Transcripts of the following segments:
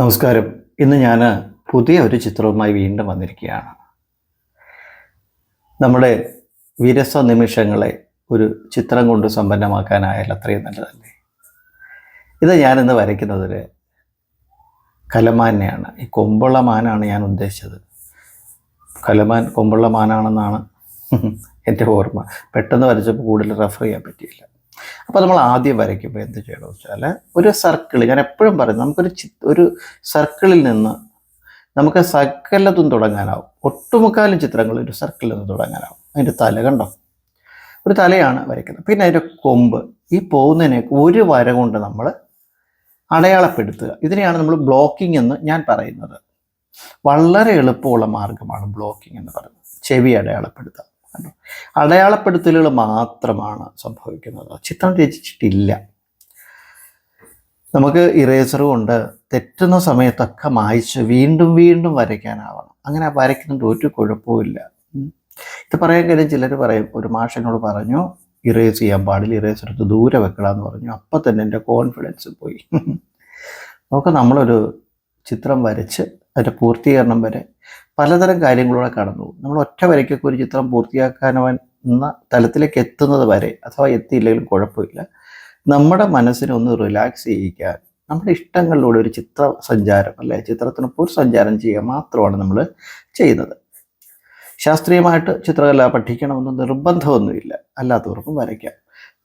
നമസ്കാരം. ഇന്ന് ഞാൻ പുതിയ ഒരു ചിത്രവുമായി വീണ്ടും വന്നിരിക്കുകയാണ്. നമ്മുടെ വിരസ നിമിഷങ്ങളെ ഒരു ചിത്രം കൊണ്ട് സമ്പന്നമാക്കാനായാൽ അത്രയും നല്ലതല്ലേ? ഇത് ഞാനിന്ന് വരയ്ക്കുന്നതൊരു കലമാനെയാണ് ഈ കൊമ്പുള്ള മാനാണ് ഞാൻ ഉദ്ദേശിച്ചത്. കലമാൻ കൊമ്പുള്ള മാനാണെന്നാണ് എന്റെ ഓർമ്മ. പെട്ടെന്ന് വരച്ചപ്പോൾ കൂടുതൽ റെഫർ ചെയ്യാൻ പറ്റിയില്ല. അപ്പോൾ നമ്മൾ ആദ്യം വരയ്ക്കുമ്പോൾ എന്ത് ചെയ്യണമെന്ന് വെച്ചാൽ ഒരു സർക്കിൾ ഞാൻ എപ്പോഴും പറയും നമുക്കൊരു ചി ഒരു സർക്കിളിൽ നിന്ന് നമുക്ക് സകലതും തുടങ്ങാനാവും. ഒട്ടുമുക്കാലും ചിത്രങ്ങൾ ഒരു സർക്കിളിൽ നിന്ന് തുടങ്ങാനാവും. അതിന്റെ തല കണ്ടോ? ഒരു തലയാണ് വരയ്ക്കുന്നത്. പിന്നെ അതിന്റെ കൊമ്പ്. ഈ പോകുന്നതിനെ ഒരു വര കൊണ്ട് നമ്മൾ അടയാളപ്പെടുത്തുക. ഇതിനെയാണ് നമ്മൾ ബ്ലോക്കിംഗ് എന്ന് ഞാൻ പറയുന്നത്. വളരെ എളുപ്പമുള്ള മാർഗമാണ് ബ്ലോക്കിംഗ് എന്ന് പറയുന്നത്. ചെവി അടയാളപ്പെടുത്തുക. അടയാളപ്പെടുത്തലുകൾ മാത്രമാണ് സംഭവിക്കുന്നത്. ചിത്രം രചിച്ചിട്ടില്ല. നമുക്ക് ഇറേസർ കൊണ്ട് തെറ്റുന്ന സമയത്തൊക്കെ മായ്ച്ച് വീണ്ടും വീണ്ടും വരയ്ക്കാനാവണം. അങ്ങനെ വരയ്ക്കുന്നുണ്ട് ഒരു കുഴപ്പമില്ല ഇത് പറയാൻ കാര്യം ചിലർ പറയും ഒരു മാഷനോട് പറഞ്ഞു ഇറേസ് ചെയ്യാൻ പാടില്ല ഇറേസ് എടുത്ത് ദൂരെ വെക്കണമെന്ന് പറഞ്ഞു. അപ്പം തന്നെ എന്റെ കോൺഫിഡൻസ് പോയി. നമുക്ക് നമ്മളൊരു ചിത്രം വരച്ച് അതിന്റെ പൂർത്തീകരണം വരെ പലതരം കാര്യങ്ങളിലൂടെ കടന്നു പോകും. നമ്മൾ ഒറ്റ വരയ്ക്കൊക്കെ ഒരു ചിത്രം പൂർത്തിയാക്കാനുന്ന തലത്തിലേക്ക് എത്തുന്നത് വരെ അഥവാ എത്തിയില്ലെങ്കിലും കുഴപ്പമില്ല. നമ്മുടെ മനസ്സിനെ ഒന്ന് റിലാക്സ് ചെയ്യിക്കാൻ നമ്മുടെ ഇഷ്ടങ്ങളിലൂടെ ഒരു ചിത്ര സഞ്ചാരം അല്ലെ ചിത്രത്തിനൊപ്പം ഒരു സഞ്ചാരം ചെയ്യുക മാത്രമാണ് നമ്മൾ ചെയ്യുന്നത്. ശാസ്ത്രീയമായിട്ട് ചിത്രകല പഠിക്കണമെന്ന് നിർബന്ധമൊന്നുമില്ല. അല്ലാത്തവർക്കും വരയ്ക്കാം.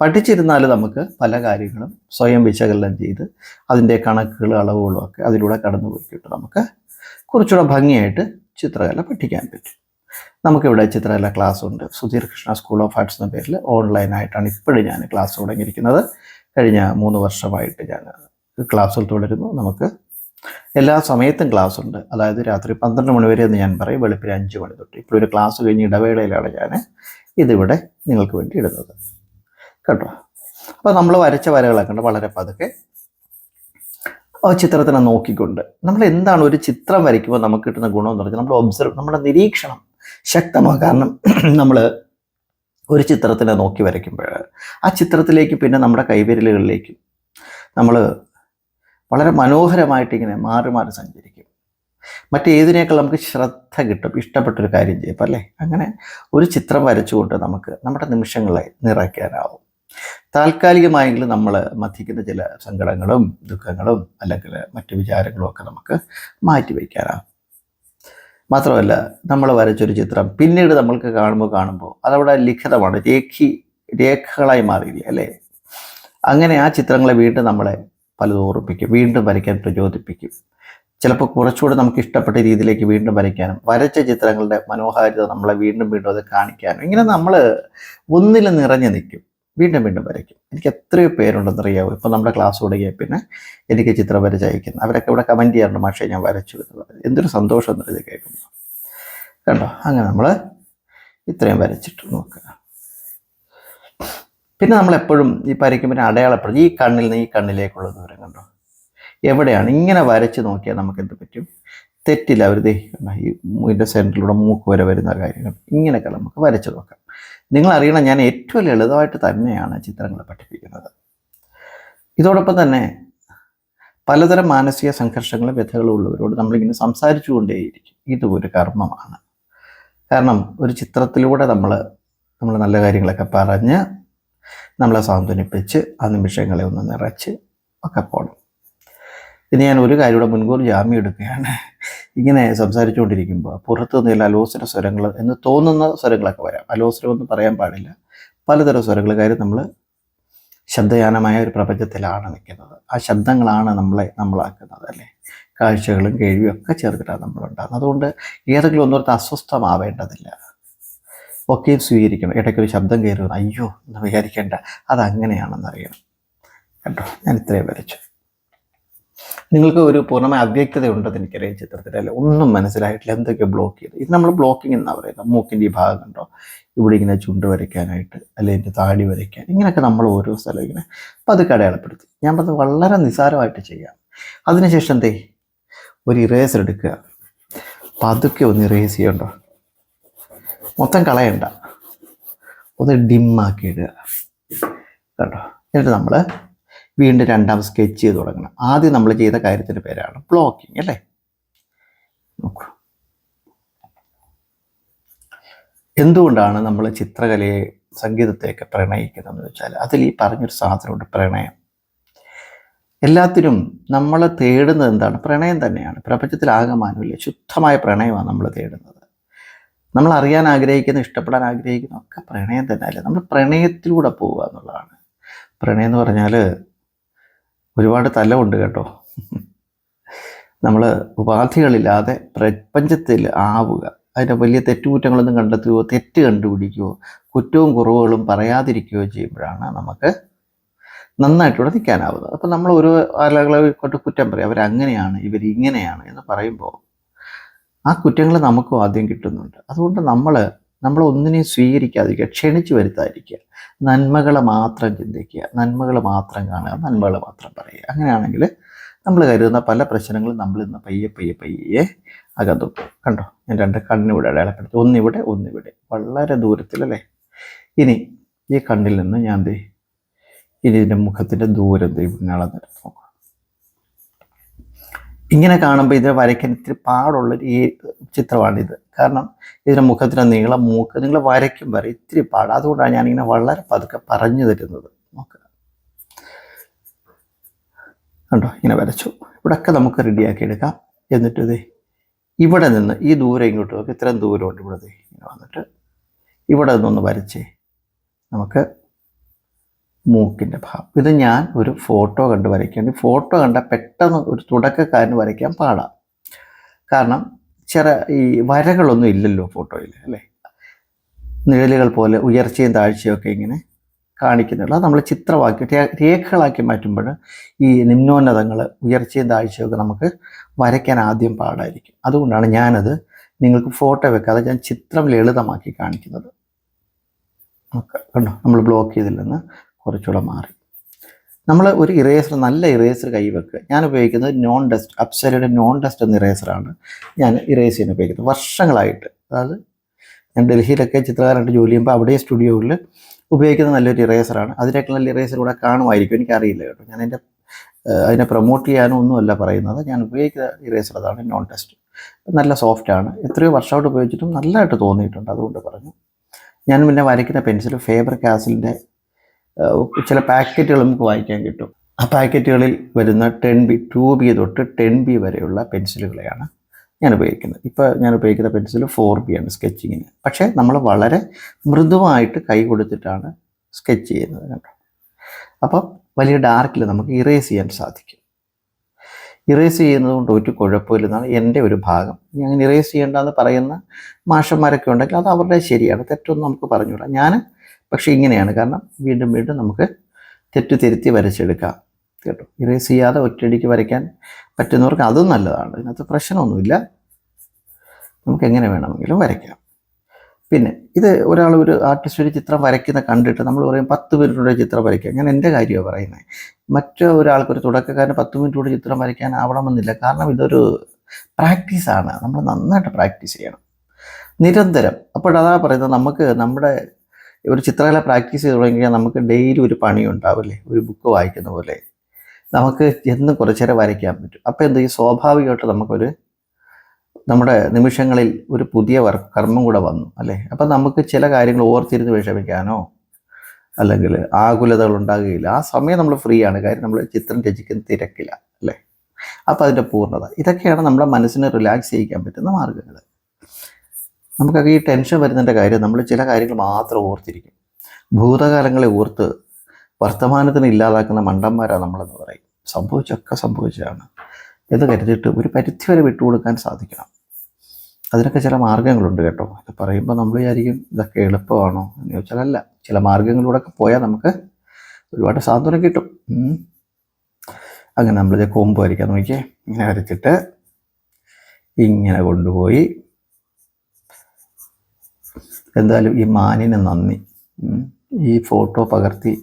പഠിച്ചിരുന്നാൽ നമുക്ക് പല കാര്യങ്ങളും സ്വയം വിശകലനം ചെയ്ത് അതിന്റെ കണക്കുകൾ അളവുകളും ഒക്കെ അതിലൂടെ കടന്നു പോയിട്ട് നമുക്ക് കുറച്ചുകൂടെ ഭംഗിയായിട്ട് ചിത്രകല പഠിക്കാൻ പറ്റും. നമുക്കിവിടെ ചിത്രകല ക്ലാസ് ഉണ്ട്. Sudheer Krishna school of arts എന്ന പേരിൽ ഓൺലൈനായിട്ടാണ് ഇപ്പോഴും ഞാൻ ക്ലാസ് തുടങ്ങിയിരിക്കുന്നത്. കഴിഞ്ഞ മൂന്ന് വർഷമായിട്ട് ഞാൻ ക്ലാസ്സുകൾ തുടരുന്നു. നമുക്ക് എല്ലാ സമയത്തും ക്ലാസ് ഉണ്ട്. അതായത് രാത്രി പന്ത്രണ്ട് മണി വരെ എന്ന് ഞാൻ പറയും. വെളുപ്പിന് അഞ്ച് മണി തൊട്ട്. ഇപ്പോൾ ഒരു ക്ലാസ് കഴിഞ്ഞ് ഇടവേളയിലാണ് ഞാൻ ഇതിവിടെ നിങ്ങൾക്ക് വേണ്ടി ഇടുന്നത്. കേട്ടോ? അപ്പോൾ നമ്മൾ വരച്ച വരകളൊക്കെ വളരെ പതുക്കെ ചിത്രത്തിനെ നോക്കിക്കൊണ്ട് നമ്മൾ എന്താണ് ഒരു ചിത്രം വരയ്ക്കുമ്പോൾ നമുക്ക് കിട്ടുന്ന ഗുണം എന്ന് പറഞ്ഞാൽ നമ്മൾ ഒബ്സർവ് നമ്മുടെ നിരീക്ഷണം ശക്തമാണ് കാരണം നമ്മൾ ഒരു ചിത്രത്തിനെ നോക്കി വരയ്ക്കുമ്പോൾ ആ ചിത്രത്തിലേക്ക് പിന്നെ നമ്മുടെ കൈവിരലുകളിലേക്കും നമ്മൾ വളരെ മനോഹരമായിട്ടിങ്ങനെ മാറി മാറി സഞ്ചരിക്കും. മറ്റേതിനേക്കാൾ നമുക്ക് ശ്രദ്ധ കിട്ടും ഇഷ്ടപ്പെട്ടൊരു കാര്യം ചെയ്യപ്പോൾ അല്ലേ? അങ്ങനെ ഒരു ചിത്രം വരച്ചുകൊണ്ട് നമുക്ക് നമ്മുടെ നിമിഷങ്ങളെ നിറയ്ക്കാനാവും. താൽക്കാലികമായെങ്കിലും നമ്മൾ മഥിക്കുന്ന ചില സങ്കടങ്ങളും ദുഃഖങ്ങളും അല്ലെങ്കിൽ മറ്റു വിചാരങ്ങളും ഒക്കെ നമുക്ക് മാറ്റിവെക്കാനാകും മാത്രമല്ല നമ്മൾ വരച്ചൊരു ചിത്രം പിന്നീട് നമ്മൾക്ക് കാണുമ്പോൾ കാണുമ്പോൾ അതവിടെ ലിഖിതമാണ് രേഖി രേഖകളായി മാറിയില്ല അല്ലേ? അങ്ങനെ ആ ചിത്രങ്ങളെ വീണ്ടും നമ്മളെ പലതും ഓർപ്പിക്കും വീണ്ടും വരയ്ക്കാൻ പ്രചോദിപ്പിക്കും. ചിലപ്പോൾ കുറച്ചുകൂടെ നമുക്ക് ഇഷ്ടപ്പെട്ട രീതിയിലേക്ക് വീണ്ടും വരയ്ക്കാനും വരച്ച ചിത്രങ്ങളുടെ മനോഹാരിത നമ്മളെ വീണ്ടും വീണ്ടും അത് കാണിക്കാനും ഇങ്ങനെ നമ്മൾ ഒന്നിൽ നിറഞ്ഞു നിൽക്കും. വീണ്ടും വീണ്ടും വരയ്ക്കും. എനിക്ക് എത്രയോ പേരുണ്ടെന്ന് അറിയാവോ ഇപ്പം നമ്മുടെ ക്ലാസ് തുടങ്ങിയ പിന്നെ എനിക്ക് ചിത്രം വരച്ച് അവരൊക്കെ ഇവിടെ കമന്റ് ചെയ്യാറുണ്ട് പക്ഷേ ഞാൻ വരച്ചു എന്ന് എന്തൊരു സന്തോഷം എന്ന് ഇത് കേൾക്കുമ്പോൾ കണ്ടോ? അങ്ങനെ നമ്മൾ ഇത്രയും വരച്ചിട്ട് നോക്കുക. പിന്നെ നമ്മൾ എപ്പോഴും ഈ വരയ്ക്കുമ്പോൾ അടയാളപ്പെടും ഈ കണ്ണിൽ നിന്ന് ഈ കണ്ണിലേക്കുള്ള ദൂരം കണ്ടോ? എവിടെയാണ്? ഇങ്ങനെ വരച്ച് നോക്കിയാൽ നമുക്ക് എന്ത് പറ്റും? തെറ്റില്ല. അവർ ഈ ഇതിന്റെ സെന്ററിലൂടെ മൂക്ക് വരെ വരുന്ന കാര്യങ്ങൾ. ഇങ്ങനെയൊക്കെ നമുക്ക് വരച്ച് നോക്കാം. നിങ്ങൾ അറിയണം ഞാൻ ഏറ്റവും ലളിതമായിട്ട് തന്നെയാണ് ചിത്രങ്ങൾ പഠിപ്പിക്കുന്നത്. ഇതോടൊപ്പം തന്നെ പലതരം മാനസിക സംഘർഷങ്ങളും വ്യഥകളും ഉള്ളവരോട് നമ്മളിങ്ങനെ സംസാരിച്ചു കൊണ്ടേയിരിക്കും ഒരു കർമ്മമാണ്. കാരണം ഒരു ചിത്രത്തിലൂടെ നമ്മൾ നമ്മൾ നല്ല കാര്യങ്ങളൊക്കെ പറഞ്ഞ് നമ്മളെ സാന്ത്വനിപ്പിച്ച് ആ നിമിഷങ്ങളെ ഒന്ന് നിറച്ച് ഒക്കെ പോകണം ഇനി ഞാൻ ഒരു കാര്യം കൂടെ മുൻകൂർ ജാമ്യം എടുക്കുകയാണ്. ഇങ്ങനെ സംസാരിച്ചുകൊണ്ടിരിക്കുമ്പോൾ പുറത്തു നിന്നുള്ള അലോസര സ്വരങ്ങൾ എന്ന് തോന്നുന്ന സ്വരങ്ങളൊക്കെ വരാം. അലോസരം എന്ന് പറയാൻ പാടില്ല. പലതരം സ്വരങ്ങൾ കാര്യം നമ്മൾ ശബ്ദയാനമായ ഒരു പ്രപഞ്ചത്തിലാണ് നിൽക്കുന്നത്. ആ ശബ്ദങ്ങളാണ് നമ്മളെ നമ്മളാക്കുന്നത് അല്ലേ? കാഴ്ചകളും കേൾവിയും ഒക്കെ ചേർത്തിട്ടാണ് നമ്മളുണ്ടാകുന്നത്. അതുകൊണ്ട് ഏതെങ്കിലും ഒന്നോർത്ത് അസ്വസ്ഥമാവേണ്ടതില്ല. ഒക്കെയും സ്വീകരിക്കണം. ഇടയ്ക്കൊരു ശബ്ദം കയറുന്നു അയ്യോ എന്ന് വിചാരിക്കേണ്ട. അതങ്ങനെയാണെന്ന് അറിയണം കേട്ടോ ഞാൻ ഇത്രയും വരച്ചു. നിങ്ങൾക്ക് ഒരു പൂർണമായ അവ്യക്തത ഉണ്ടെന്ന് എനിക്കറിയാം ചിത്രത്തിൽ അല്ലെ? ഒന്നും മനസ്സിലായിട്ടില്ല എന്തൊക്കെ ബ്ലോക്ക് ചെയ്ത് ഇത് നമ്മൾ ബ്ലോക്കിംഗ് എന്നാണ് പറയുന്നത് മൂക്കിന്റെ ഈ ഭാഗം കണ്ടോ? ഇവിടെ ഇങ്ങനെ ചുണ്ട് വരയ്ക്കാനായിട്ട് അല്ലെങ്കിൽ താടി വരയ്ക്കാൻ ഇങ്ങനെയൊക്കെ നമ്മൾ ഓരോ സ്ഥലം ഇങ്ങനെ പതുക്കെ അടയാളപ്പെടുത്തി. ഞാൻ പറഞ്ഞത് വളരെ നിസാരമായിട്ട് ചെയ്യാം. അതിനുശേഷം എന്തേ ഒരു ഇറേസർ എടുക്കുക. പതുക്കെ ഒന്ന് ഇറേസ് ചെയ്യണ്ടോ? മൊത്തം കളയണ്ട. ഒന്ന് ഡിമ്മാക്കി ഇടുക. കണ്ടോ? എന്നിട്ട് നമ്മൾ വീണ്ടും രണ്ടാം സ്കെച്ച് ചെയ്ത് തുടങ്ങണം. ആദ്യം നമ്മൾ ചെയ്ത കാര്യത്തിന്റെ പേരാണ് ബ്ലോക്കിംഗ് അല്ലേ? നോക്കൂ. എന്തുകൊണ്ടാണ് നമ്മൾ ചിത്രകലയെ സംഗീതത്തെയൊക്കെ പ്രണയിക്കുന്നതെന്ന് വെച്ചാൽ അതിൽ ഈ പറഞ്ഞൊരു സാധനമുണ്ട് പ്രണയം. എല്ലാത്തിനും നമ്മൾ തേടുന്നത് എന്താണ്? പ്രണയം തന്നെയാണ്. പ്രപഞ്ചത്തിൽ ആകമാനമില്ല ശുദ്ധമായ പ്രണയമാണ് നമ്മൾ തേടുന്നത്. നമ്മൾ അറിയാൻ ആഗ്രഹിക്കുന്ന ഇഷ്ടപ്പെടാൻ ആഗ്രഹിക്കുന്ന ഒക്കെ പ്രണയം തന്നെ നമ്മൾ പ്രണയത്തിലൂടെ പോവുക എന്നുള്ളതാണ്. പ്രണയം എന്ന് പറഞ്ഞാൽ ഒരുപാട് തലമുണ്ട് കേട്ടോ. നമ്മൾ ഉപാധികളില്ലാതെ പ്രപഞ്ചത്തിൽ ആവുക. അതിന്റെ വലിയ തെറ്റുകുറ്റങ്ങളൊന്നും കണ്ടെത്തുകയോ തെറ്റ് കണ്ടുപിടിക്കുകയോ കുറ്റവും കുറവുകളും പറയാതിരിക്കുകയോ ചെയ്യുമ്പോഴാണ് നമുക്ക് നന്നായിട്ടിവിടെ നിൽക്കാനാവുന്നത്. അപ്പം നമ്മൾ ഓരോ ആളുകളെ കൊണ്ട് കുറ്റം പറയും. അവരങ്ങനെയാണ് ഇവരിങ്ങനെയാണ് എന്ന് പറയുമ്പോൾ ആ കുറ്റങ്ങൾ നമുക്കും ആദ്യം കിട്ടുന്നുണ്ട്. അതുകൊണ്ട് നമ്മൾ നമ്മൾ ഒന്നിനെയും സ്വീകരിക്കാതിരിക്കുക ക്ഷണിച്ചു വരുത്താതിരിക്കുക. നന്മകളെ മാത്രം ചിന്തിക്കുക നന്മകൾ മാത്രം കാണുക നന്മകൾ മാത്രം പറയുക. അങ്ങനെയാണെങ്കിൽ നമ്മൾ കരുതുന്ന പല പ്രശ്നങ്ങളും നമ്മൾ ഇന്ന് പയ്യെ പയ്യെ പയ്യെ അകന്നു കണ്ടോ? ഞാൻ രണ്ട് കണ്ണിവിടെ അടയാളപ്പെടുത്തി. ഒന്നിവിടെ ഒന്നിവിടെ. വളരെ ദൂരത്തിലല്ലേ ഇനി ഈ കണ്ണിൽ നിന്ന് ഞാൻ ദേ ഇനി ഇതിന്റെ മുഖത്തിന്റെ ദൂരം ദേ ഇങ്ങനെ നോക്കാം. ഇങ്ങനെ കാണുമ്പോൾ ഇതിനെ വരയ്ക്കാൻ ഇത്തിരി പാടുള്ളൊരു ഈ ചിത്രമാണിത്. കാരണം ഇതിന്റെ മുഖത്തിന് നീളം മൂക്ക് നിങ്ങൾ വരയ്ക്കും വരെ ഇത്തിരി പാട്. അതുകൊണ്ടാണ് ഞാനിങ്ങനെ വളരെ പതുക്കെ പറഞ്ഞു തരുന്നത്. നോക്കുക കണ്ടോ? ഇങ്ങനെ വരച്ചു. ഇവിടെയൊക്കെ നമുക്ക് റെഡിയാക്കി എടുക്കാം. എന്നിട്ട് ഇവിടെ നിന്ന് ഈ ദൂരം ഇങ്ങോട്ട് നോക്കി. ഇത്രയും ദൂരമുണ്ട് ഇവിടെ ഇങ്ങനെ വന്നിട്ട്. ഇവിടെ നിന്നൊന്ന് വരച്ചേ. നമുക്ക് മൂക്കിന്റെ ഭാഗം. ഇത് ഞാൻ ഒരു ഫോട്ടോ കണ്ട് വരയ്ക്കേണ്ടി ഫോട്ടോ കണ്ട പെട്ടെന്ന് ഒരു തുടക്കക്കാരന് വരയ്ക്കാൻ പാടാം. കാരണം ചില ഈ വരകളൊന്നും ഇല്ലല്ലോ ഫോട്ടോയിൽ അല്ലേ? നിഴലുകൾ പോലെ ഉയർച്ചയും താഴ്ചയും ഒക്കെ ഇങ്ങനെ കാണിക്കുന്നുള്ളൂ നമ്മൾ ചിത്രമാക്കി രേഖകളാക്കി മാറ്റുമ്പോൾ ഈ നിമ്നോന്നതങ്ങൾ ഉയർച്ചയും താഴ്ചയൊക്കെ നമുക്ക് വരയ്ക്കാൻ ആദ്യം പാടായിരിക്കും. അതുകൊണ്ടാണ് ഞാനത് നിങ്ങൾക്ക് ഫോട്ടോ വെക്കാതെ ഞാൻ ചിത്രം ലളിതമാക്കി കാണിക്കുന്നത്. കണ്ടോ? നമ്മൾ ബ്ലോക്ക് ചെയ്തിൽ നിന്ന് കുറച്ചുകൂടെ മാറി. നമ്മൾ ഒരു ഇറേസർ നല്ല ഇറേസർ കൈവെക്കുക ഞാൻ ഉപയോഗിക്കുന്നത് നോൺ ഡസ്റ്റ് അപ്സരയുടെ നോൺ ഡസ്റ്റ് എന്ന ഇറേസറാണ് ഞാൻ ഇറേസ് ചെയ്യാൻ ഉപയോഗിക്കുന്നത്. വർഷങ്ങളായിട്ട്. അതായത് ഞാൻ ഡൽഹിയിലൊക്കെ ചിത്രകാരനായിട്ട് ജോലി ചെയ്യുമ്പോൾ അവിടെ സ്റ്റുഡിയോയിൽ ഉപയോഗിക്കുന്ന നല്ലൊരു ഇറേസറാണ് അതിനേക്കാൾ നല്ല ഇറേസർ കൂടെ കാണുമായിരിക്കും. എനിക്കറിയില്ല കേട്ടോ. ഞാൻ എന്റെ അതിനെ പ്രൊമോട്ട് ചെയ്യാനോ ഒന്നുമല്ല പറയുന്നത്. ഞാൻ ഉപയോഗിക്കുന്ന ഇറേസർ അതാണ് നോൺ ടെസ്റ്റ് നല്ല സോഫ്റ്റാണ് എത്രയോ വർഷമായിട്ട് ഉപയോഗിച്ചിട്ടും നല്ലതായിട്ട് തോന്നിയിട്ടുണ്ട്. അതുകൊണ്ട് പറഞ്ഞു. ഞാൻ പിന്നെ വരയ്ക്കുന്ന പെൻസിൽ ഫേബർ കാസിലിന്റെ ചില പാക്കറ്റുകൾ നമുക്ക് വായിക്കാൻ കിട്ടും. ആ പാക്കറ്റുകളിൽ വരുന്ന ടെൻ ബി ടു ബി തൊട്ട് ടെൻ ബി വരെയുള്ള പെൻസിലുകളെയാണ് ഞാൻ ഉപയോഗിക്കുന്നത്. ഇപ്പോൾ ഞാൻ ഉപയോഗിക്കുന്ന പെൻസിൽ ഫോർ ബി ആണ് സ്കെച്ചിങ്ങിന്. പക്ഷേ നമ്മൾ വളരെ മൃദുവായിട്ട് കൈ കൊടുത്തിട്ടാണ് സ്കെച്ച് ചെയ്യുന്നത് കേട്ടോ അപ്പോൾ വലിയ ഡാർക്കിൽ നമുക്ക് ഇറേസ് ചെയ്യാൻ സാധിക്കും. ഇറേസ് ചെയ്യുന്നത് കൊണ്ട് ഒരു കുഴപ്പമില്ലെന്നാണ് എന്റെ ഒരു ഭാഗം. ഞാൻ ഇറേസ് ചെയ്യേണ്ടെന്ന് പറയുന്ന മാഷന്മാരൊക്കെ ഉണ്ടെങ്കിൽ അത് അവരുടെ ശരിയാണ്. തെറ്റൊന്നും നമുക്ക് പറഞ്ഞുകൂടാ. ഞാൻ പക്ഷേ ഇങ്ങനെയാണ്. കാരണം വീണ്ടും വീണ്ടും നമുക്ക് തെറ്റ് തിരുത്തി വരച്ചെടുക്കാം. കേട്ടോ? ഇറേസ് ചെയ്യാതെ ഒറ്റയടിക്ക് വരയ്ക്കാൻ പറ്റുന്നവർക്ക് അതും നല്ലതാണ്. ഇതിനകത്ത് പ്രശ്നമൊന്നുമില്ല. നമുക്ക് എങ്ങനെ വേണമെങ്കിലും വരയ്ക്കാം. പിന്നെ ഇത് ഒരാൾ ഒരു ആർട്ടിസ്റ്റ് ഒരു ചിത്രം വരയ്ക്കുന്ന കണ്ടിട്ട് നമ്മൾ പറയും പത്ത് മിനിറ്റിലൂടെ ചിത്രം വരയ്ക്കുക ഞാൻ എന്റെ കാര്യമാണ് പറയുന്നത്. മറ്റു ഒരാൾക്ക് ഒരു തുടക്കക്കാരന് പത്ത് മിനിറ്റിലൂടെ ചിത്രം വരയ്ക്കാൻ ആവണമെന്നില്ല. കാരണം ഇതൊരു പ്രാക്ടീസാണ്. നമ്മൾ നന്നായിട്ട് പ്രാക്ടീസ് ചെയ്യണം. നിരന്തരം. അപ്പോഴതാ പറയുന്നത് നമുക്ക് നമ്മുടെ ഒരു ചിത്രകല പ്രാക്ടീസ് ചെയ്ത് തുടങ്ങിയാൽ നമുക്ക് ഡെയിലി ഒരു പണി ഉണ്ടാവില്ലേ ഒരു ബുക്ക് വായിക്കുന്ന പോലെ. നമുക്ക് എന്നും കുറച്ച് നേരം വരയ്ക്കാൻ പറ്റും. അപ്പോൾ എന്ത് ഈ സ്വാഭാവികമായിട്ട് നമുക്കൊരു നമ്മുടെ നിമിഷങ്ങളിൽ ഒരു പുതിയ വർ കർമ്മം കൂടെ വന്നു അല്ലേ? അപ്പം നമുക്ക് ചില കാര്യങ്ങൾ ഓർത്തിരുന്ന് വിഷമിക്കാനോ അല്ലെങ്കിൽ ആകുലതകൾ ഉണ്ടാകുകയില്ല. ആ സമയം നമ്മൾ ഫ്രീ ആണ്. കാര്യം നമ്മൾ ചിത്രം രചിക്കുന്ന തിരക്കില്ല അല്ലേ? അപ്പോൾ അതിന്റെ പൂർണത. ഇതൊക്കെയാണ് നമ്മുടെ മനസ്സിനെ റിലാക്സ് ചെയ്യിക്കാൻ പറ്റുന്ന മാർഗങ്ങൾ നമുക്കൊക്കെ ഈ ടെൻഷൻ വരുന്നതിന്റെ കാര്യം നമ്മൾ ചില കാര്യങ്ങൾ മാത്രം ഓർത്തിരിക്കും. ഭൂതകാലങ്ങളെ ഓർത്ത് വർത്തമാനത്തിന് ഇല്ലാതാക്കുന്ന മണ്ടന്മാരാണ് നമ്മളെന്ന് പറയും. സംഭവിച്ചൊക്കെ സംഭവിച്ചതാണ്. എന്ന് കരുതിയിട്ട് ഒരു പരിധി വരെ വിട്ടുകൊടുക്കാൻ സാധിക്കണം. അതിനൊക്കെ ചില മാർഗങ്ങളുണ്ട് കേട്ടോ. അത് പറയുമ്പോൾ നമ്മൾ വിചാരിക്കും ഇതൊക്കെ എളുപ്പമാണോ എന്ന് ചോദിച്ചാൽ അല്ല ചില ഒക്കെ പോയാൽ നമുക്ക് ഒരുപാട് സാന്ത്വനം കിട്ടും. അങ്ങനെ നമ്മളിത് കൊമ്പ് വരയ്ക്കാൻ നോക്കിയേ. ഇങ്ങനെ വരച്ചിട്ട് ഇങ്ങനെ കൊണ്ടുപോയി എന്തായാലും ഈ മാനിന് നന്ദി. ഈ ഫോട്ടോ പകർത്തി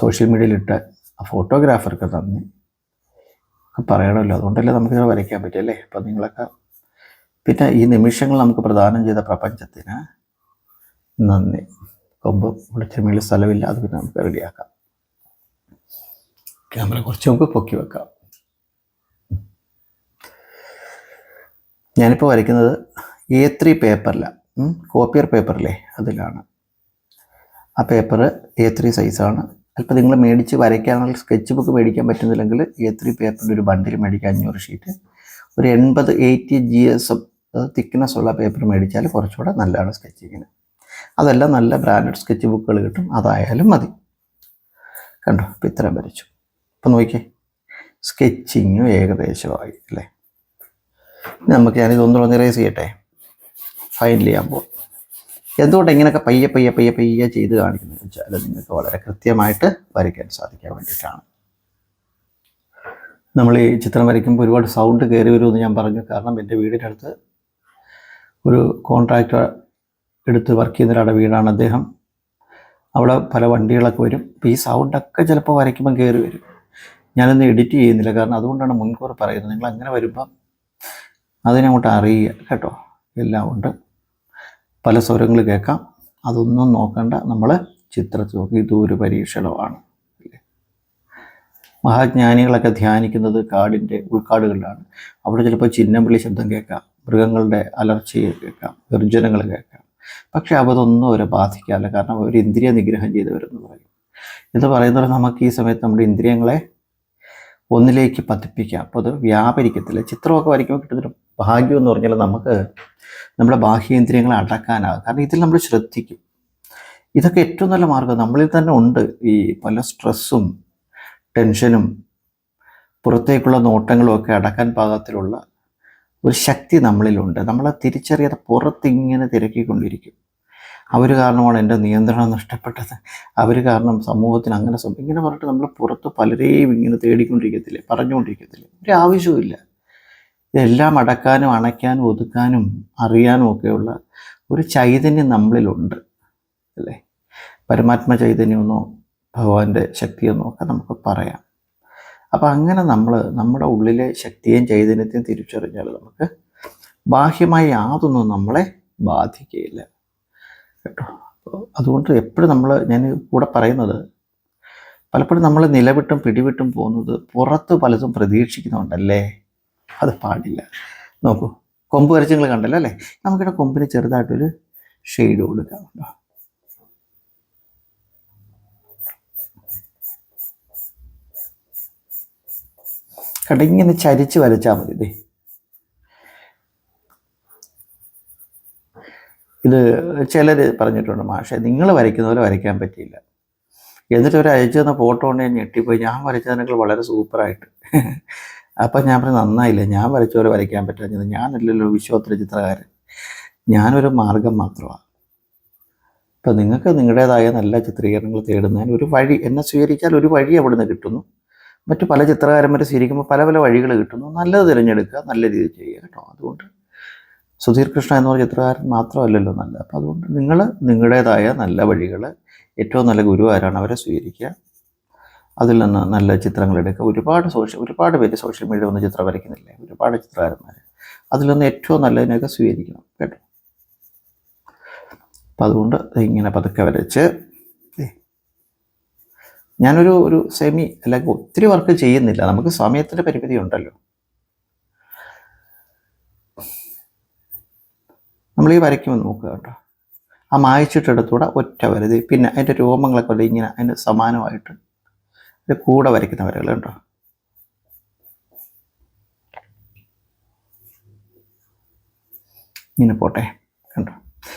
സോഷ്യൽ മീഡിയയിലിട്ട ആ ഫോട്ടോഗ്രാഫർക്ക് നന്ദി. പറയണമല്ലോ. അതുകൊണ്ടല്ലേ നമുക്ക് വരയ്ക്കാൻ പറ്റും അല്ലേ? അപ്പം നിങ്ങളൊക്കെ പിന്നെ ഈ നിമിഷങ്ങൾ നമുക്ക് പ്രദാനം ചെയ്ത പ്രപഞ്ചത്തിന് നന്ദി. കൊമ്പ് വിളിച്ച മേളിൽ സ്ഥലമില്ല. അത് പിന്നെ നമുക്ക് റെഡിയാക്കാം. ക്യാമറ കുറച്ച് നമുക്ക് പൊക്കി വെക്കാം. ഞാനിപ്പോൾ വരയ്ക്കുന്നത് എ ത്രീ പേപ്പറിലാണ് കോപ്പിയർ പേപ്പറില്ലേ അതിലാണ്. ആ പേപ്പർ എ ത്രീ സൈസാണ് അല്പം നിങ്ങൾ മേടിച്ച് വരയ്ക്കാനുള്ള സ്കെച്ച് ബുക്ക് മേടിക്കാൻ പറ്റുന്നില്ലെങ്കിൽ എ ത്രീ പേപ്പറിന്റെ ഒരു ബണ്ടിൽ മേടിക്കുക അഞ്ഞൂറ് ഷീറ്റ് ഒരു എൺപത് എയ്റ്റി ജി എസ് തിക്നെസ് ഉള്ള പേപ്പർ മേടിച്ചാൽ കുറച്ചുകൂടെ നല്ലതാണ് സ്കെച്ചിങ്ങിന് അതെല്ലാം നല്ല ബ്രാൻഡഡ് സ്കെച്ച് ബുക്കുകൾ കിട്ടും. അതായാലും മതി. കണ്ടോ? ഇപ്പം ഇത്രയും വരച്ചു. അപ്പം നോക്കിയേ. സ്കെച്ചിങ്ങും ഏകദേശമായി അല്ലേ? നമുക്ക് ഞാനിതൊന്നുകൂടെ ഒന്ന് ചെയ്യട്ടെ? ഫൈനൽ ചെയ്യാൻ പോകും എന്തുകൊണ്ട് ഇങ്ങനെയൊക്കെ പയ്യെ പയ്യെ പയ്യെ പയ്യെ ചെയ്ത് കാണിക്കുന്നത്? വെച്ചാൽ നിങ്ങൾക്ക് വളരെ കൃത്യമായിട്ട് വരയ്ക്കാൻ സാധിക്കാൻ വേണ്ടിയിട്ടാണ്. നമ്മൾ ഈ ചിത്രം വരയ്ക്കുമ്പോൾ ഒരുപാട് സൗണ്ട് കയറി വരുമെന്ന് ഞാൻ പറഞ്ഞു. കാരണം എന്റെ വീടിന്റെ അടുത്ത് ഒരു കോൺട്രാക്ടർ എടുത്ത് വർക്ക് ചെയ്യുന്ന ഒരാളുടെ വീടാണ് അദ്ദേഹം. അവിടെ പല വണ്ടികളൊക്കെ വരും. അപ്പോൾ ഈ സൗണ്ടൊക്കെ ചിലപ്പോൾ വരയ്ക്കുമ്പം കയറി വരും. ഞാനൊന്ന് എഡിറ്റ് ചെയ്യുന്നില്ല. കാരണം അതുകൊണ്ടാണ് മുൻകൂർ പറയുന്നത്. നിങ്ങൾ അങ്ങനെ വരുമ്പം അതിനങ്ങോട്ട് അറിയുക. കേട്ടോ? എല്ലാം ഉണ്ട്. പല സ്വരങ്ങൾ കേൾക്കാം. അതൊന്നും നോക്കണ്ട. നമ്മൾ ചിത്രത്തിൽ നോക്കി. ഇതൊരു പരീക്ഷണമാണ്. ഇല്ലേ? മഹാജ്ഞാനികളൊക്കെ ധ്യാനിക്കുന്നത് കാടിന്റെ ഉൾക്കാടുകളിലാണ്. അവിടെ ചിലപ്പോൾ ചിന്നംവിളി ശബ്ദം കേൾക്കാം. മൃഗങ്ങളുടെ അലർച്ചയെ കേൾക്കാം. ഗർജനങ്ങൾ കേൾക്കാം. പക്ഷേ അവതൊന്നും അവരെ ബാധിക്കാറില്ല. കാരണം അവർ ഇന്ദ്രിയ നിഗ്രഹം ചെയ്തവരെന്ന് പറയും. എന്ന് പറയുന്നത് നമുക്ക് ഈ സമയത്ത് നമ്മുടെ ഇന്ദ്രിയങ്ങളെ ഒന്നിലേക്ക് പതിപ്പിക്കാം. അപ്പോൾ അത് വ്യാപരിക്കത്തില്ല. ചിത്രമൊക്കെ വരയ്ക്കുമ്പോൾ കിട്ടുന്നൊരു ഭാഗ്യം എന്ന് പറഞ്ഞാൽ നമുക്ക് നമ്മുടെ ബാഹ്യേന്ദ്രിയങ്ങളെ അടക്കാനാകും. കാരണം ഇതിൽ നമ്മൾ ശ്രദ്ധിക്കും. ഇതൊക്കെ ഏറ്റവും നല്ല മാർഗം. നമ്മളിൽ തന്നെ ഉണ്ട് ഈ പല സ്ട്രെസ്സും ടെൻഷനും പുറത്തേക്കുള്ള നോട്ടങ്ങളും ഒക്കെ അടക്കാൻ പാകത്തിലുള്ള ഒരു ശക്തി നമ്മളിലുണ്ട്. നമ്മളെ തിരിച്ചറിയാതെ പുറത്തിങ്ങനെ തിരക്കിക്കൊണ്ടിരിക്കും. അവർ കാരണമാണ് എന്റെ നിയന്ത്രണം നഷ്ടപ്പെട്ടത്. അവർ കാരണം സമൂഹത്തിന് അങ്ങനെ ഇങ്ങനെ പറഞ്ഞിട്ട് നമ്മൾ പുറത്ത് പലരെയും ഇങ്ങനെ തേടിക്കൊണ്ടിരിക്കത്തില്ലേ പറഞ്ഞുകൊണ്ടിരിക്കത്തില്ലേ? ഒരു ആവശ്യവുമില്ല. ഇതെല്ലാം അടക്കാനും അണയ്ക്കാനും ഒതുക്കാനും അറിയാനും ഒക്കെയുള്ള ഒരു ചൈതന്യം നമ്മളിലുണ്ട് അല്ലേ? പരമാത്മ ചൈതന്യമെന്നോ ഭഗവാന്റെ ശക്തിയെന്നോ ഒക്കെ നമുക്ക് പറയാം. അപ്പം അങ്ങനെ നമ്മൾ നമ്മുടെ ഉള്ളിലെ ശക്തിയും ചൈതന്യത്തെയും തിരിച്ചറിഞ്ഞാൽ നമുക്ക് ബാഹ്യമായി യാതൊന്നും നമ്മളെ ബാധിക്കുകയില്ല കേട്ടോ? അപ്പോൾ അതുകൊണ്ട് എപ്പോഴും നമ്മൾ ഞാൻ കൂടെ പറയുന്നത് പലപ്പോഴും നമ്മൾ നിലവിട്ടും പിടിവിട്ടും പോകുന്നത് പുറത്ത് പലതും പ്രതീക്ഷിക്കുന്നുണ്ടല്ലേ? അത് പാടില്ല. നോക്കൂ കൊമ്പ് വരച്ച് നിങ്ങൾ കണ്ടല്ലോ അല്ലേ? നമുക്കിവിടെ കൊമ്പിന് ചെറുതായിട്ടൊരു ഷെയ്ഡ് കൊടുക്കാം കേട്ടോ. കണ്ട ഇങ്ങനെ ചരിച്ച് വരച്ചാൽ മതി ദേ ഇത് ചിലർ പറഞ്ഞിട്ടുണ്ട് മാഷെ നിങ്ങൾ വരയ്ക്കുന്ന പോലെ വരയ്ക്കാൻ പറ്റിയില്ല. എന്നിട്ട് ഒരു അയച്ചു തന്ന ഫോട്ടോ ഞാൻ ഞെട്ടിപ്പോയി. ഞാൻ വരച്ചതിനേക്കാൾ വളരെ സൂപ്പറായിട്ട് അപ്പം ഞാൻ പറഞ്ഞു നന്നായില്ല? ഞാൻ വരച്ചവരെ വരയ്ക്കാൻ പറ്റാഞ്ഞത്. ഞാനല്ലല്ലോ വിശ്വോത്തര ചിത്രകാരൻ. ഞാനൊരു മാർഗം മാത്രമാണ്. അപ്പം നിങ്ങൾക്ക് നിങ്ങളുടേതായ നല്ല ചിത്രീകരണങ്ങൾ തേടുന്നതിന് ഒരു വഴി എന്നെ സ്വീകരിച്ചാൽ ഒരു വഴി അവിടുന്ന് കിട്ടുന്നു. മറ്റു പല ചിത്രകാരന്മാരെ സ്വീകരിക്കുമ്പോൾ പല പല വഴികൾ കിട്ടുന്നു. നല്ലത് തിരഞ്ഞെടുക്കുക നല്ല രീതിയിൽ ചെയ്യുക കേട്ടോ. അതുകൊണ്ട് സുധീർ കൃഷ്ണ എന്ന് പറഞ്ഞ ചിത്രകാരൻ മാത്രമല്ലല്ലോ നല്ല അപ്പോൾ അതുകൊണ്ട് നിങ്ങൾ നിങ്ങളുടേതായ നല്ല വഴികൾ ഏറ്റവും നല്ല ഗുരുവാരാണ് അവരെ സ്വീകരിക്കുക. അതിൽ നിന്ന് നല്ല ചിത്രങ്ങൾ എടുക്കുക. ഒരുപാട് സോഷ്യൽ ഒരുപാട് പേര് സോഷ്യൽ മീഡിയ ഒന്ന് ചിത്രം വരയ്ക്കുന്നില്ലേ? ഒരുപാട് ചിത്രകാരന്മാർ അതിൽ നിന്ന് ഏറ്റവും നല്ലതിനെയൊക്കെ സ്വീകരിക്കണം കേട്ടോ. അപ്പം അതുകൊണ്ട് ഇങ്ങനെ പതുക്കെ വരച്ച്. ഞാനൊരു ഒരു സെമി അല്ലെങ്കിൽ ഒത്തിരി വർക്ക് ചെയ്യുന്നില്ല. നമുക്ക് സമയത്തിന്റെ പരിമിതി ഉണ്ടല്ലോ. നമ്മൾ ഈ വരയ്ക്കുമ്പോൾ നോക്കുക കേട്ടോ. ആ മായച്ചിട്ടെടുത്തൂടെ ഒറ്റ വരുത് പിന്നെ അതിന്റെ രോമങ്ങളൊക്കെ ഉണ്ട് ഇങ്ങനെ അതിന് സമാനമായിട്ട് ഇത് കൂടെ വരയ്ക്കുന്ന വരകൾ കേട്ടോ ഇങ്ങനെ പോട്ടെ കണ്ടോ?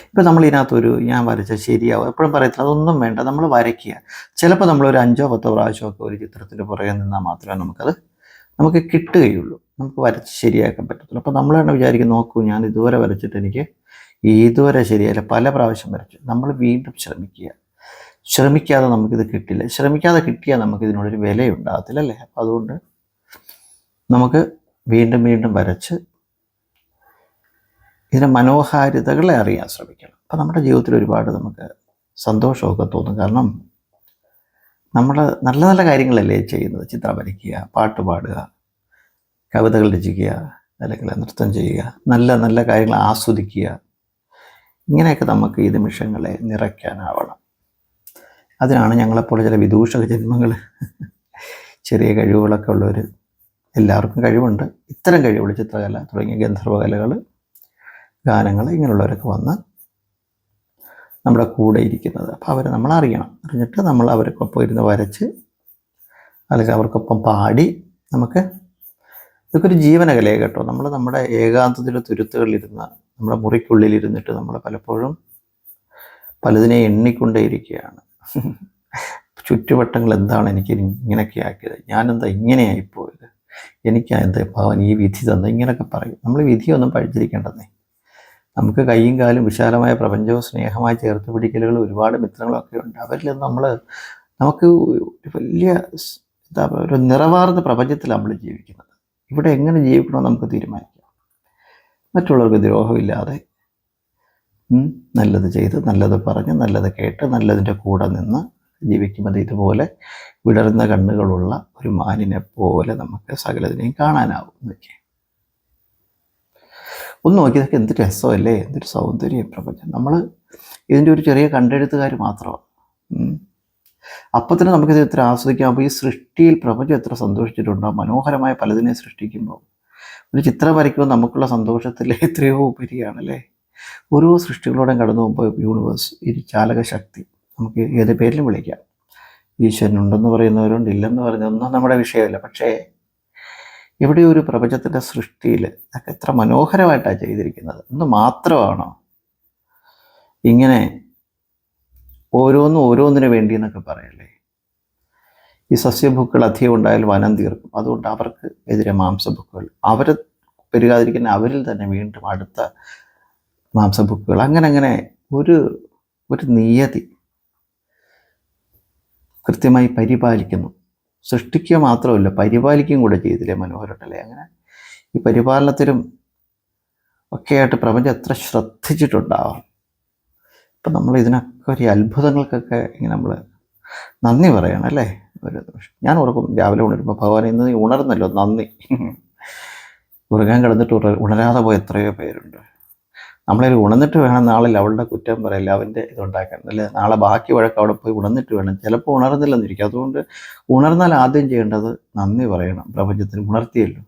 ഇപ്പം നമ്മൾ ഇതിനകത്തൊരു ഞാൻ വരച്ച ശരിയാവും. എപ്പോഴും പറയത്തില്ല അതൊന്നും വേണ്ട നമ്മൾ വരയ്ക്കുക. ചിലപ്പോൾ ഒരു അഞ്ചോ പത്തോ പ്രാവശ്യമൊക്കെ ഒരു ചിത്രത്തിന്റെ പുറകെ നിന്നാൽ മാത്രമേ നമുക്കത് നമുക്ക് കിട്ടുകയുള്ളൂ. നമുക്ക് വരച്ച് ശരിയാക്കാൻ പറ്റത്തുള്ളൂ. അപ്പോൾ നമ്മൾ തന്നെ വിചാരിക്കും നോക്കൂ ഞാൻ ഇതുവരെ വരച്ചിട്ട് എനിക്ക് ഇതുവരെ ശരിയായില്ല പല പ്രാവശ്യം വരച്ചു. നമ്മൾ വീണ്ടും ശ്രമിക്കുക. ശ്രമിക്കാതെ നമുക്കിത് കിട്ടില്ല. ശ്രമിക്കാതെ കിട്ടിയാൽ നമുക്ക് ഇതിനോടൊരു വിലയുണ്ടാകത്തില്ല അല്ലേ അപ്പം അതുകൊണ്ട് നമുക്ക് വീണ്ടും വീണ്ടും വരച്ച് ഇതിന്റെ മനോഹാരിതകളെ അറിയാൻ ശ്രമിക്കണം. അപ്പം നമ്മുടെ ജീവിതത്തിൽ ഒരുപാട് നമുക്ക് സന്തോഷമൊക്കെ തോന്നും. കാരണം നമ്മൾ നല്ല നല്ല കാര്യങ്ങളല്ലേ ചെയ്യുന്നത്. ചിത്രം വരയ്ക്കുക പാട്ട് പാടുക കവിതകൾ രചിക്കുക അല്ലെങ്കിൽ നൃത്തം ചെയ്യുക നല്ല നല്ല കാര്യങ്ങൾ ആസ്വദിക്കുക. ഇങ്ങനെയൊക്കെ നമുക്ക് ഈ നിമിഷങ്ങളെ നിറയ്ക്കാനാവണം. അതിനാണ് ഞങ്ങളെപ്പോലെ ചില വിദൂഷക ജന്മങ്ങൾ ചെറിയ കഴിവുകളൊക്കെ ഉള്ളവർ എല്ലാവർക്കും കഴിവുണ്ട്. ഇത്തരം കഴിവുകൾ ചിത്രകല തുടങ്ങിയ ഗന്ധർവകലകൾ ഗാനങ്ങൾ ഇങ്ങനെയുള്ളവരൊക്കെ വന്ന് നമ്മുടെ കൂടെ ഇരിക്കുന്നത്. അപ്പോൾ അവരെ നമ്മൾ അറിയണം. അറിഞ്ഞിട്ട് നമ്മൾ അവർക്കൊപ്പം ഇരുന്ന് വരച്ച് അല്ലെങ്കിൽ അവർക്കൊപ്പം പാടി നമുക്ക് ഇതൊക്കെ ഒരു ജീവനകലയെ കേട്ടോ. നമ്മൾ നമ്മുടെ ഏകാന്തത്തിലെ തുരുത്തുകളിലിരുന്ന് നമ്മുടെ മുറിക്കുള്ളിലിരുന്നിട്ട് നമ്മൾ പലപ്പോഴും പലതിനെ എണ്ണിക്കൊണ്ടേയിരിക്കുകയാണ് ചുറ്റുവട്ടങ്ങൾ എന്താണ് എനിക്ക് ഇങ്ങനെയൊക്കെ ആക്കിയത്? ഞാനെന്താ ഇങ്ങനെയായിപ്പോയത്? എനിക്ക് എന്താ ഭവൻ ഈ വിധി തന്നെ? ഇങ്ങനെയൊക്കെ പറയും. നമ്മൾ വിധിയൊന്നും പഴിച്ചിരിക്കേണ്ടതേ. നമുക്ക് കൈയും കാലും വിശാലമായ പ്രപഞ്ചവും സ്നേഹമായി ചേർത്ത് പിടിക്കലുകൾ ഒരുപാട് മിത്രങ്ങളൊക്കെ ഉണ്ട്. അവരിൽ നമ്മൾ നമുക്ക് വലിയ എന്താ ഒരു നിറവാർന്ന പ്രപഞ്ചത്തിൽ നമ്മൾ ജീവിക്കുന്നത്. ഇവിടെ എങ്ങനെ ജീവിക്കണമെന്ന് നമുക്ക് തീരുമാനിക്കാം. മറ്റുള്ളവർക്ക് ദ്രോഹമില്ലാതെ നല്ലത് ചെയ്ത് നല്ലത് പറഞ്ഞ് നല്ലത് കേട്ട് നല്ലതിന്റെ കൂടെ നിന്ന് ജീവിക്കുമ്പോൾ ഇതുപോലെ വിടർന്ന കണ്ണുകളുള്ള ഒരു മാനിനെ പോലെ നമുക്ക് സകലതിനെയും കാണാനാവും എന്നൊക്കെ. ഒന്ന് നോക്കി ഇതൊക്കെ എന്ത് രസമല്ലേ എന്തൊരു സൗന്ദര്യം പ്രപഞ്ചം. നമ്മൾ ഇതിന്റെ ഒരു ചെറിയ കണ്ടെഴുത്തുകാർ മാത്രമാണ്. അപ്പം തന്നെ നമുക്കിത് എത്ര ആസ്വദിക്കാം അപ്പോൾ ഈ സൃഷ്ടിയിൽ പ്രപഞ്ചം എത്ര സന്തോഷിച്ചിട്ടുണ്ടോ? മനോഹരമായ പലതിനെ സൃഷ്ടിക്കുമ്പോൾ. ഒരു ചിത്രം വരയ്ക്കുമ്പോൾ നമുക്കുള്ള സന്തോഷത്തിൽ എത്രയോ ഉപരിയാണല്ലേ? ഓരോ സൃഷ്ടികളോടും കടന്നു പോകുമ്പോൾ യൂണിവേഴ്സ് ഈ ചാലക ശക്തി നമുക്ക് ഏത് പേരിലും വിളിക്കാം. ഈശ്വരനുണ്ടെന്ന് പറയുന്നവരുണ്ട് ഇല്ലെന്ന് പറയുന്നതൊന്നും നമ്മുടെ വിഷയമല്ല. പക്ഷേ ഇവിടെ ഒരു പ്രപഞ്ചത്തിന്റെ സൃഷ്ടിയിൽ അതൊക്കെ എത്ര മനോഹരമായിട്ടാണ് ചെയ്തിരിക്കുന്നത്. ഒന്ന് മാത്രമാണോ? ഇങ്ങനെ ഓരോന്നും ഓരോന്നിനു വേണ്ടി എന്നൊക്കെ പറയല്ലേ? ഈ സസ്യഭുക്കുകൾ അധികം ഉണ്ടായാൽ വനം തീർക്കും. അതുകൊണ്ട് അവർക്ക് എതിരെ മാംസഭുക്കുകൾ അവർ പെരുകാതിരിക്കുന്ന അവരിൽ തന്നെ വീണ്ടും അടുത്ത മാംസഭുക്കുകൾ അങ്ങനെ അങ്ങനെ ഒരു ഒരു നിയതി കൃത്യമായി പരിപാലിക്കുന്നു. സൃഷ്ടിക്കുക മാത്രമല്ല പരിപാലിക്കുകയും കൂടെ ചെയ്തില്ലേ മനോഹരട്ടല്ലേ അങ്ങനെ ഈ പരിപാലനത്തിലും ഒക്കെയായിട്ട് പ്രപഞ്ചം എത്ര ശ്രദ്ധിച്ചിട്ടുണ്ടാവാം. ഇപ്പം നമ്മൾ ഇതിനൊക്കെ ഒരു അത്ഭുതങ്ങൾക്കൊക്കെ ഇങ്ങനെ നമ്മൾ നന്ദി പറയണം അല്ലേ? ഒരു ഞാൻ ഉറക്കും രാവിലെ ഉണരുമ്പോൾ ഭഗവാൻ ഇന്ന് ഉണർന്നല്ലോ നന്ദി. ഉറങ്ങാൻ കിടന്നിട്ട് ഉണ ഉണരാതെ പോയ എത്രയോ പേരുണ്ട്. നമ്മളൊരു ഉണർന്നിട്ട് വേണം നാളെ അവളുടെ കുറ്റം പറയില്ല അവന്റെ ഇതുണ്ടാക്കാൻ അല്ലെ? നാളെ ബാക്കി വഴക്ക് അവിടെ പോയി ഉണർന്നിട്ട് വേണം. ചിലപ്പോൾ ഉണർന്നില്ലെന്നിരിക്കും അതുകൊണ്ട് ഉണർന്നാൽ ആദ്യം ചെയ്യേണ്ടത് നന്ദി പറയണം. പ്രപഞ്ചത്തിന് ഉണർത്തിയല്ലോ.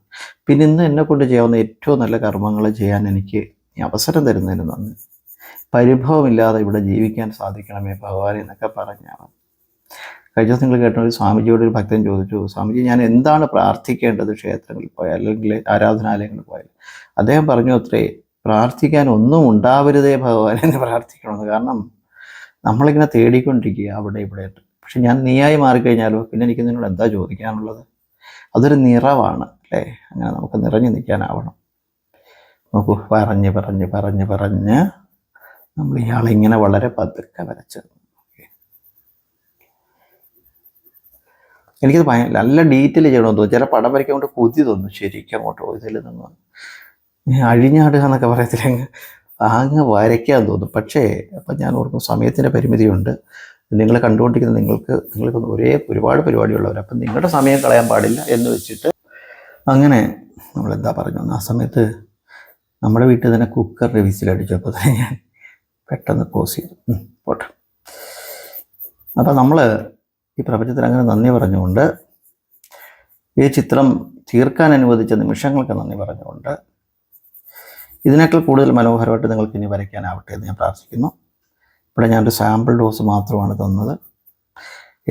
പിന്നെ ഇന്ന് എന്നെ കൊണ്ട് ചെയ്യാവുന്ന ഏറ്റവും നല്ല കർമ്മങ്ങൾ ചെയ്യാൻ എനിക്ക് അവസരം തരുന്നതിന് നന്ദി. പരിഭവമില്ലാതെ ഇവിടെ ജീവിക്കാൻ സാധിക്കണമേ ഭഗവാൻ എന്നൊക്കെ പറഞ്ഞാണ് കഴിഞ്ഞ നിങ്ങൾ കേട്ട ഒരു സ്വാമിജിയോട് ഒരു ഭക്തൻ ചോദിച്ചു സ്വാമിജി ഞാൻ എന്താണ് പ്രാർത്ഥിക്കേണ്ടത് ക്ഷേത്രങ്ങളിൽ പോയാൽ അല്ലെങ്കിൽ ആരാധനാലയങ്ങളിൽ പോയാൽ? അദ്ദേഹം പറഞ്ഞു അത്രേ പ്രാർത്ഥിക്കാൻ ഒന്നും ഉണ്ടാവരുതേ ഭഗവാൻ എന്ന് പ്രാർത്ഥിക്കണമെന്ന് കാരണം നമ്മളിങ്ങനെ തേടിക്കൊണ്ടിരിക്കുക അവിടെ ഇവിടെ. പക്ഷെ ഞാൻ നീയായി മാറിക്കഴിഞ്ഞാലോ? പിന്നെ എനിക്ക് നിന്നോട് എന്താ ചോദിക്കാനുള്ളത്? അതൊരു നിറവാണ് അല്ലേ? അങ്ങനെ നമുക്ക് നിറഞ്ഞു നിൽക്കാനാവണം. നോക്കൂ പറഞ്ഞ് പറഞ്ഞ് പറഞ്ഞ് പറഞ്ഞ് നമ്മൾ ഇയാളിങ്ങനെ വളരെ പതുക്കെ വരച്ചത് എനിക്കത് ഭയ നല്ല ഡീറ്റെയിൽ ചെയ്യണമെന്ന് തോന്നുന്നു. ചില പടം വരയ്ക്കാൻ കൊണ്ട് കൊതി തോന്നും ശരിക്കും അങ്ങോട്ട് ഇതിൽ നിന്ന് അഴിഞ്ഞാടുക എന്നൊക്കെ പറയത്തില്ല? അങ്ങ് വരയ്ക്കാൻ തോന്നും. പക്ഷേ അപ്പം ഞാൻ ഓർക്കും സമയത്തിന്റെ പരിമിതിയുണ്ട്. നിങ്ങൾ കണ്ടുകൊണ്ടിരിക്കുന്ന നിങ്ങൾക്ക് നിങ്ങൾക്ക് ഒരേ ഒരുപാട് പരിപാടിയുള്ളവർ. അപ്പം നിങ്ങളുടെ സമയം കളയാൻ പാടില്ല എന്ന് വെച്ചിട്ട് അങ്ങനെ നമ്മളെന്താ പറഞ്ഞു? ആ സമയത്ത് നമ്മുടെ വീട്ടിൽ തന്നെ കുക്കറിന്റെ വിസിലടിച്ചു അപ്പോൾ തന്നെ ഞാൻ പെട്ടെന്ന് പോസ് ചെയ്തു. പോട്ടെ. അപ്പം നമ്മൾ ഈ പ്രപഞ്ചത്തിന് അങ്ങനെ നന്ദി പറഞ്ഞുകൊണ്ട് ഈ ചിത്രം തീർക്കാൻ അനുവദിച്ച നിമിഷങ്ങൾക്ക് നന്ദി പറഞ്ഞുകൊണ്ട് ഇതിനേക്കാൾ കൂടുതൽ മനോഹരമായിട്ട് നിങ്ങൾക്ക് ഇനി വരയ്ക്കാനാവട്ടെ എന്ന് ഞാൻ പ്രാർത്ഥിക്കുന്നു. ഇവിടെ ഞാനൊരു സാമ്പിൾ ഡോസ് മാത്രമാണ് തന്നത്.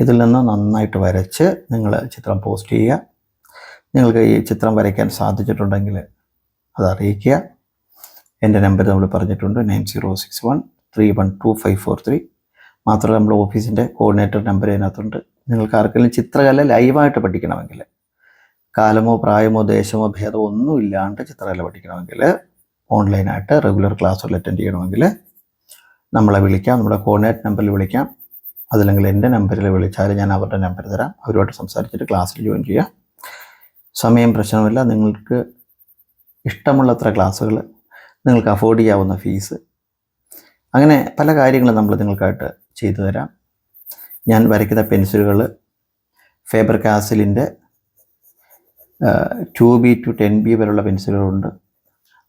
ഇതിൽ നിന്ന് നന്നായിട്ട് വരച്ച് നിങ്ങൾ ചിത്രം പോസ്റ്റ് ചെയ്യുക. നിങ്ങൾക്ക് ഈ ചിത്രം വരയ്ക്കാൻ സാധിച്ചിട്ടുണ്ടെങ്കിൽ അത് അറിയിക്കുക. എന്റെ നമ്പർ നമ്മൾ പറഞ്ഞിട്ടുണ്ട് nine zero six one three one two five four three. മാത്രമല്ല നമ്മുടെ ഓഫീസിന്റെ കോർഡിനേറ്റർ നമ്പർ അതിനകത്തുണ്ട് നിങ്ങൾക്ക് ആർക്കെങ്കിലും ചിത്രകല ലൈവായിട്ട് പഠിക്കണമെങ്കിൽ കാലമോ പ്രായമോ ദേശമോ ഭേദമോ ഒന്നും ഇല്ലാണ്ട് ചിത്രകല പഠിക്കണമെങ്കിൽ ഓൺലൈനായിട്ട് റെഗുലർ ക്ലാസ്സുകൾ അറ്റൻഡ് ചെയ്യണമെങ്കിൽ നമ്മളെ വിളിക്കാം നമ്മുടെ കോർഡിനേറ്റ് നമ്പറിൽ വിളിക്കാം. അതല്ലെങ്കിൽ എന്റെ നമ്പറിൽ വിളിച്ചാൽ ഞാൻ അവരുടെ നമ്പർ തരാം. അവരുമായിട്ട് സംസാരിച്ചിട്ട് ക്ലാസ്സിൽ ജോയിൻ ചെയ്യാം. സമയം പ്രശ്നമില്ല നിങ്ങൾക്ക് ഇഷ്ടമുള്ളത്ര ക്ലാസ്സുകൾ നിങ്ങൾക്ക് അഫോർഡ് ചെയ്യാവുന്ന ഫീസ് അങ്ങനെ പല കാര്യങ്ങളും നമ്മൾ നിങ്ങൾക്കായിട്ട് ചെയ്തു തരാം. ഞാൻ വരയ്ക്കുന്ന പെൻസിലുകൾ Faber കാസിലിന്റെ two B two ten B വരെയുള്ള പെൻസിലുകളുണ്ട്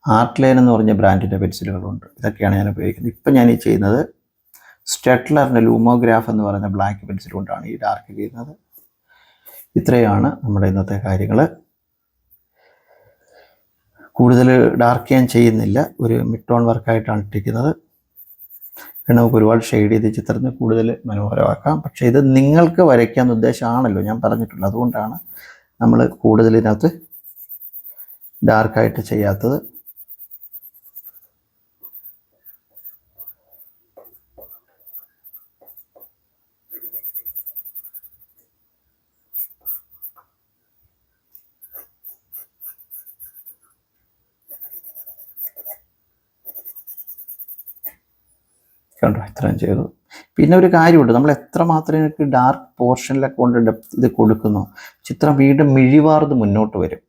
ആർട്ട് ലൈൻ എന്ന് പറഞ്ഞ ബ്രാൻഡിന്റെ പെൻസിലുകളുണ്ട് ഇതൊക്കെയാണ് ഞാൻ ഉപയോഗിക്കുന്നത്. ഇപ്പം ഞാൻ ഈ ചെയ്യുന്നത് സ്റ്റെട്ട്ലറിന്റെ ലൂമോഗ്രാഫ് എന്ന് പറയുന്ന ബ്ലാക്ക് പെൻസിൽ കൊണ്ടാണ് ഈ ഡാർക്ക് ചെയ്യുന്നത്. ഇത്രയാണ് നമ്മുടെ ഇന്നത്തെ കാര്യങ്ങൾ. കൂടുതൽ ഡാർക്ക് ഞാൻ ചെയ്യുന്നില്ല. ഒരു മിഡ് ടോൺ വർക്കായിട്ടാണ് ഇട്ടിരിക്കുന്നത്. നമുക്ക് ഒരുപാട് ഷെയ്ഡ് ചെയ്ത് ചിത്രത്തിന് കൂടുതൽ മനോഹരമാക്കാം. പക്ഷേ ഇത് നിങ്ങൾക്ക് വരയ്ക്കാൻ ഉദ്ദേശമാണല്ലോ. ഞാൻ പറഞ്ഞിട്ടുള്ളത്. അതുകൊണ്ടാണ് നമ്മൾ കൂടുതൽ ഇതിനകത്ത് ഡാർക്കായിട്ട് ചെയ്യാത്തത്. കണ്ടോ? ഇത്രയും ചെയ്തു. പിന്നെ ഒരു കാര്യമുണ്ട്. നമ്മൾ എത്രമാത്രം എനിക്ക് ഡാർക്ക് പോർഷനിലൊക്കെ കൊണ്ട് ഡെപ്ത് ഇത് കൊടുക്കുന്നു? ചിത്രം വീണ്ടും മിഴിവാർന്ന് മുന്നോട്ട് വരും.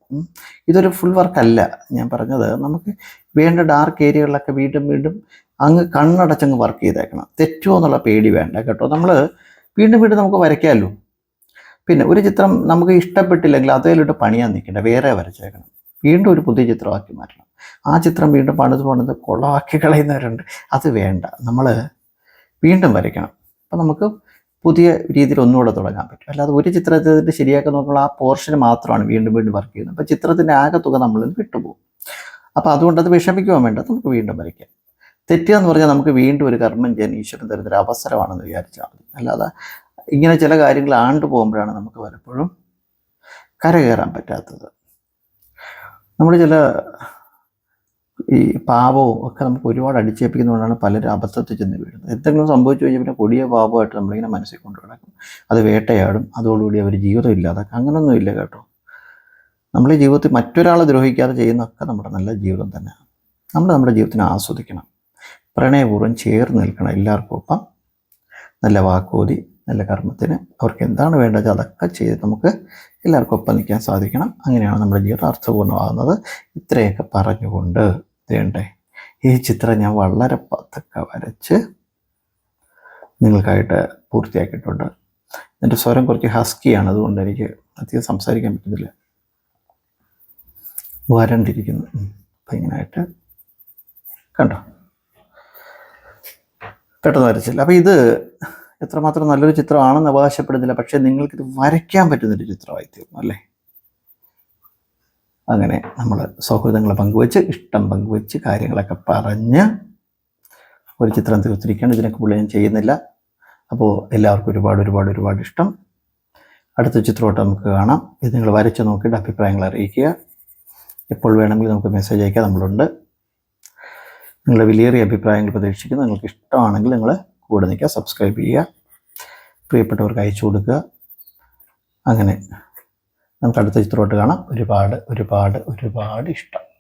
ഇതൊരു ഫുൾ വർക്കല്ല ഞാൻ പറഞ്ഞത് നമുക്ക് വേണ്ട ഡാർക്ക് ഏരിയകളിലൊക്കെ വീണ്ടും വീണ്ടും അങ്ങ് കണ്ണടച്ചങ്ങ് വർക്ക് ചെയ്തേക്കണം. തെറ്റുമോ എന്നുള്ള പേടി വേണ്ട കേട്ടോ. നമ്മൾ വീണ്ടും വീണ്ടും നമുക്ക് വരയ്ക്കാമല്ലോ പിന്നെ ഒരു ചിത്രം നമുക്ക് ഇഷ്ടപ്പെട്ടില്ലെങ്കിൽ അതേലോട്ട് പണിയാൻ നിൽക്കേണ്ട. വേറെ വരച്ചേക്കണം. വീണ്ടും ഒരു പുതിയ ചിത്രമാക്കി മാറ്റണം. ആ ചിത്രം വീണ്ടും പണിത് പണിത് കൊളാക്കി കളയുന്നവരുണ്ട്. അത് വേണ്ട. നമ്മൾ വീണ്ടും വരയ്ക്കണം. അപ്പം നമുക്ക് പുതിയ രീതിയിൽ ഒന്നുകൂടെ തുടങ്ങാൻ പറ്റും. അല്ലാതെ ഒരു ചിത്രത്തിൽ ശരിയാക്കി നോക്കുമ്പോൾ ആ പോർഷൻ മാത്രമാണ് വീണ്ടും വീണ്ടും വർക്ക് ചെയ്യുന്നത്. അപ്പോൾ ചിത്രത്തിന്റെ ആകെ തുക നമ്മളിൽ നിന്ന് വിട്ടുപോകും അപ്പോൾ അതുകൊണ്ട് അത് വിഷമിക്കുവാൻ വേണ്ട നമുക്ക് വീണ്ടും വരയ്ക്കാം. തെറ്റുക എന്ന് പറഞ്ഞാൽ നമുക്ക് വീണ്ടും ഒരു കർമ്മം ചെയ്യാൻ ഈശ്വരൻ തരുന്നൊരു അവസരമാണെന്ന് വിചാരിച്ചാൽ മതി. അല്ലാതെ ഇങ്ങനെ ചില കാര്യങ്ങൾ ആണ്ടു പോകുമ്പോഴാണ് നമുക്ക് പലപ്പോഴും കരകയറാൻ പറ്റാത്തത്. നമ്മൾ ചില ഈ പാപവും ഒക്കെ നമുക്ക് ഒരുപാട് അടിച്ചേൽപ്പിക്കുന്നതുകൊണ്ടാണ് പലരും അബദ്ധത്തിൽ ചെന്ന് വീഴുന്നത്. എന്തെങ്കിലും സംഭവിച്ചു കഴിഞ്ഞാൽ പിന്നെ കൊടിയ പാപമായിട്ട് നമ്മളിങ്ങനെ മനസ്സിൽ കൊണ്ടു നടക്കും. അത് വേട്ടയാടും. അതോടുകൂടി അവർ ജീവിതം ഇല്ലാതാക്കും. അങ്ങനൊന്നും ഇല്ല കേട്ടോ. നമ്മൾ ഈ ജീവിതത്തിൽ മറ്റൊരാളെ ദ്രോഹിക്കാതെ ചെയ്യുന്നതൊക്കെ നമ്മുടെ നല്ല ജീവിതം തന്നെയാണ്. നമ്മൾ നമ്മുടെ ജീവിതത്തിനെ ആസ്വദിക്കണം. പ്രണയപൂർവം ചേർന്ന് നിൽക്കണം എല്ലാവർക്കും ഒപ്പം. നല്ല വാക്കോതി നല്ല കർമ്മത്തിന് അവർക്ക് എന്താണ് വേണ്ടത് അതൊക്കെ ചെയ്ത് നമുക്ക് എല്ലാവർക്കും ഒപ്പം നിൽക്കാൻ സാധിക്കണം. അങ്ങനെയാണ് നമ്മുടെ ജീവിതം അർത്ഥപൂർണമാകുന്നത് ഇത്രയൊക്കെ പറഞ്ഞുകൊണ്ട് വേണ്ടേ ഈ ചിത്രം ഞാൻ വളരെ പതുക്കെ വരച്ച് നിങ്ങൾക്കായിട്ട് പൂർത്തിയാക്കിയിട്ടുണ്ട്. എന്റെ സ്വരം കുറച്ച് ഹസ്കിയാണ് അതുകൊണ്ട് എനിക്ക് അധികം സംസാരിക്കാൻ പറ്റുന്നില്ല വരണ്ടിരിക്കുന്നു. അപ്പം ഇങ്ങനായിട്ട് കണ്ടോ? പെട്ടെന്ന് വരച്ചില്ല. അപ്പോൾ ഇത് എത്രമാത്രം നല്ലൊരു ചിത്രമാണെന്ന് അവകാശപ്പെടുന്നില്ല പക്ഷേ നിങ്ങൾക്കിത് വരയ്ക്കാൻ പറ്റുന്നൊരു ചിത്രമായി തീർന്നു അല്ലേ? അങ്ങനെ നമ്മൾ സൗഹൃദങ്ങൾ പങ്കുവെച്ച് ഇഷ്ടം പങ്കുവെച്ച് കാര്യങ്ങളൊക്കെ പറഞ്ഞ് ഒരു ചിത്രം തീർത്തിരിക്കുകയാണ്. ഇതിനൊക്കെ പുള്ളി ഞാൻ ചെയ്യുന്നില്ല. അപ്പോൾ എല്ലാവർക്കും ഒരുപാട് ഒരുപാട് ഒരുപാട് ഇഷ്ടം. അടുത്ത ചിത്രമായിട്ട് നമുക്ക് കാണാം. ഇത് നിങ്ങൾ വരച്ച് നോക്കിയിട്ട് അഭിപ്രായങ്ങൾ അറിയിക്കുക. എപ്പോൾ വേണമെങ്കിൽ നമുക്ക് മെസ്സേജ് അയക്കാം. നമ്മളുണ്ട്. നിങ്ങളുടെ വിലയേറിയ അഭിപ്രായങ്ങൾ പ്രതീക്ഷിക്കുന്നു. നിങ്ങൾക്ക് ഇഷ്ടമാണെങ്കിൽ നിങ്ങൾ കൂടെ നിൽക്കുക സബ്സ്ക്രൈബ് ചെയ്യുക. പ്രിയപ്പെട്ടവർക്ക് അയച്ചു കൊടുക്കുക. അങ്ങനെ. നമുക്ക് അടുത്ത ചിത്രമായിട്ട് കാണാം. ഒരുപാട് ഒരുപാട് ഒരുപാട് ഇഷ്ടം.